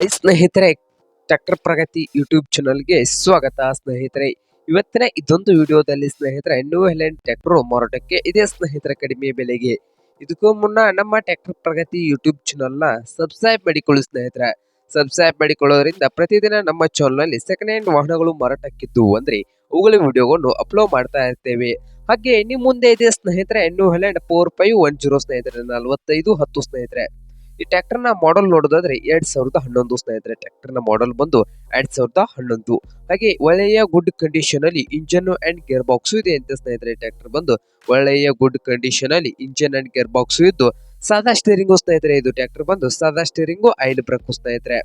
ಸ್ನೇಹಿತರೆ, tractor Pragati YouTube ಚಾನಲ್ಗೆ ಸ್ವಾಗತ ಸ್ನೇಹಿತರೆ. ಇವತ್ತಿನ ಇದೊಂದು ವಿಡಿಯೋದಲ್ಲಿ ಸ್ನೇಹಿತರೆ ನ್ಯೂ ಹೆಲೆಂಡ್ ಟ್ರ್ಯಾಕ್ಟರ್ ಮಾರಾಟಕ್ಕೆ ಇದೆ ಸ್ನೇಹಿತರೆ ಕಡಿಮೆ ಬೆಲೆಗೆ. ಇದಕ್ಕೂ ಮುನ್ನ ನಮ್ಮ ಟ್ರ್ಯಾಕ್ಟರ್ ಪ್ರಗತಿ ಯೂಟ್ಯೂಬ್ ಚಾನಲ್ನ ಸಬ್ಸ್ಕ್ರೈಬ್ ಮಾಡಿಕೊಳ್ಳಿ ಸ್ನೇಹಿತರೆ. ಸಬ್ಸ್ಕ್ರೈಬ್ ಮಾಡಿಕೊಳ್ಳೋದ್ರಿಂದ ಪ್ರತಿದಿನ ನಮ್ಮ ಚಾನಲ್ನಲ್ಲಿ ಸೆಕೆಂಡ್ ಹ್ಯಾಂಡ್ ವಾಹನಗಳು ಮಾರಾಟಕ್ಕಿದ್ದು ಅಂದ್ರೆ ಅವುಗಳ ವಿಡಿಯೋವನ್ನು ಅಪ್ಲೋಡ್ ಮಾಡ್ತಾ ಇರ್ತೇವೆ. ಹಾಗೆ ನಿಮ್ಮ ಮುಂದೆ ಇದೆ ಸ್ನೇಹಿತರೆ New Holland four five one zero ಸ್ನೇಹಿತರೆ, ನಲವತ್ತೈದು ಹತ್ತು ಸ್ನೇಹಿತರೆ. ಈ ಟ್ರ್ಯಾಕ್ಟರ್ನ ಮಾಡೆಲ್ ನೋಡೋದಾದ್ರೆ ಎರಡ್ ಸಾವಿರದ ಹನ್ನೊಂದು ಸ್ನೇಹಿತರೆ ಟ್ರ್ಯಾಕ್ಟರ್ನ ಮಾಡೆಲ್ ಬಂದು ಎರಡ್ ಸಾವಿರದ ಹನ್ನೊಂದು. ಹಾಗೆ ಒಳ್ಳೆಯ ಗುಡ್ ಕಂಡೀಷನ್ ಅಲ್ಲಿ ಇಂಜನ್ ಅಂಡ್ ಗೇರ್ ಬಾಕ್ಸ್ ಇದೆ ಅಂತ ಸ್ನೇಹಿತರೆ ಟ್ರ್ಯಾಕ್ಟರ್ ಬಂದು ಒಳ್ಳೆಯ ಗುಡ್ ಕಂಡೀಷನ್ ಅಲ್ಲಿ ಇಂಜನ್ ಅಂಡ್ ಗೇರ್ ಬಾಕ್ಸ್ ಇದ್ದು ಸಾದಾ ಸ್ಟೇರಿಂಗು ಸ್ನೇಹಿತರೆ, ಇದು ಟ್ರ್ಯಾಕ್ಟರ್ ಬಂದು ಸಾದಾ ಸ್ಟೇರಿಂಗು ಐಲ್ ಬ್ರೇಕ್ ಸ್ನೇಹಿತರೆ.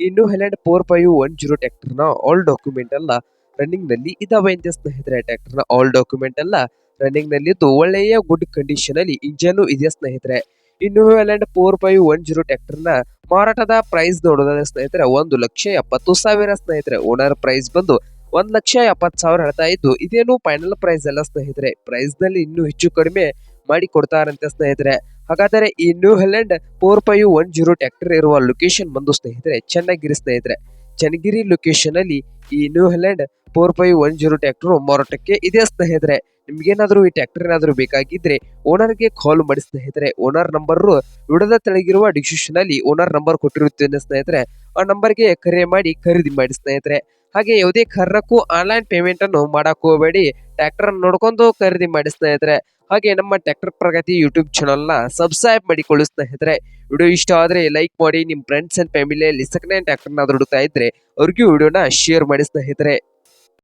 ಇನ್ನು Holland four five one zero ಟ್ರ್ಯಾಕ್ಟರ್ನ ಆಲ್ ಡಾಕ್ಯುಮೆಂಟ್ ಎಲ್ಲ ರನ್ನಿಂಗ್ನಲ್ಲಿ ಇದಾವೆ ಅಂತ ಸ್ನೇಹಿತರೆ ಟ್ರ್ಯಾಕ್ಟರ್ನ ಆಲ್ ಡಾಕ್ಯುಮೆಂಟ್ ಎಲ್ಲ ರನ್ನಿಂಗ್ನಲ್ಲಿ ಒಳ್ಳೆಯ ಗುಡ್ ಕಂಡೀಷನ್ ಅಲ್ಲಿ ಇಂಜನ್ ಇದೆ ಸ್ನೇಹಿತರೆ. ಇನ್ನು Holland four five one zero ಟ್ರ್ಯಾಕ್ಟರ್ನ ಮಾರಾಟದ ಪ್ರೈಸ್ ನೋಡೋದಾದ್ರೆ ಸ್ನೇಹಿತರೆ, ಒಂದು ಲಕ್ಷ ಎಪ್ಪತ್ತು ಸಾವಿರ ಸ್ನೇಹಿತರೆ. ಓನರ್ ಪ್ರೈಸ್ ಬಂದು ಒಂದ್ ಲಕ್ಷ ಎಪ್ಪತ್ತು ಸಾವಿರ ಹೇಳ್ತಾ ಇದ್ದು, ಇದೇನು ಫೈನಲ್ ಪ್ರೈಸ್ ಅಲ್ಲ ಸ್ನೇಹಿತರೆ. ಪ್ರೈಸ್ನಲ್ಲಿ ಇನ್ನೂ ಹೆಚ್ಚು ಕಡಿಮೆ ಮಾಡಿ ಕೊಡ್ತಾರಂತೆ ಸ್ನೇಹಿತರೆ. ಹಾಗಾದರೆ ಈ New Holland four five one zero tractor ಇರುವ ಲೊಕೇಶನ್ ಬಂದು ಸ್ನೇಹಿತರೆ, ಚನ್ನಗಿರಿ ಸ್ನೇಹಿತರೆ. ಚನ್ನಗಿರಿ ಲೊಕೇಶನ್ ಅಲ್ಲಿ ಈ New Holland four five one zero tractor ಮಾರಾಟಕ್ಕೆ ಇದೆ ಸ್ನೇಹಿತರೆ. ನಿಮ್ಗೇನಾದ್ರೂ ಈ ಟ್ರ್ಯಾಕ್ಟರ್ ಏನಾದರೂ ಬೇಕಾಗಿದ್ರೆ ಓನರ್ಗೆ ಕಾಲ್ ಮಾಡಿ ಸ್ನೇಹಿತರೆ. ಓನರ್ ನಂಬರ್ ವಿಡದ ತೆಳಗಿರುವ ಡಿಸ್ಕ್ರಿಪ್ಷನ್ ಅಲ್ಲಿ ಓನರ್ ನಂಬರ್ ಕೊಟ್ಟಿರುತ್ತೇನೆ ಸ್ನೇಹಿತರೆ. ಆ ನಂಬರ್ಗೆ ಕರೆ ಮಾಡಿ ಖರೀದಿ ಮಾಡಿ ಸ್ನೇಹಿತರೆ. ಹಾಗೆ ಯಾವುದೇ ಕಾರಣಕ್ಕೂ ಆನ್ಲೈನ್ ಪೇಮೆಂಟ್ ಅನ್ನು ಮಾಡಕ್ ಹೋಗಬೇಡಿ. ಟ್ರ್ಯಾಕ್ಟರ್ ನೋಡ್ಕೊಂಡು ಖರೀದಿ ಮಾಡಿ ಸ್ನೇಹಿತರೆ. ಹಾಗೆ ನಮ್ಮ ಟ್ರ್ಯಾಕ್ಟರ್ ಪ್ರಗತಿ ಯೂಟ್ಯೂಬ್ ಚಾನಲ್ನ ಸಬ್ಸ್ಕ್ರೈಬ್ ಮಾಡಿಕೊಳ್ಳಿ ಸ್ನೇಹಿತರೆ. ವಿಡಿಯೋ ಇಷ್ಟ ಆದ್ರೆ ಲೈಕ್ ಮಾಡಿ ನಿಮ್ ಫ್ರೆಂಡ್ಸ್ ಅಂಡ್ ಫ್ಯಾಮಿಲಿಯಲ್ಲಿ ಸೆಕೆಂಡ್ ಹ್ಯಾಂಡ್ ಟ್ರ್ಯಾಕ್ಟರ್ ಹುಡುಕ್ತಾ ಇದ್ರೆ ಅವ್ರಿಗೂ ವಿಡಿಯೋನ ಶೇರ್ ಮಾಡಿ ಸ್ನೇಹಿತರೆ.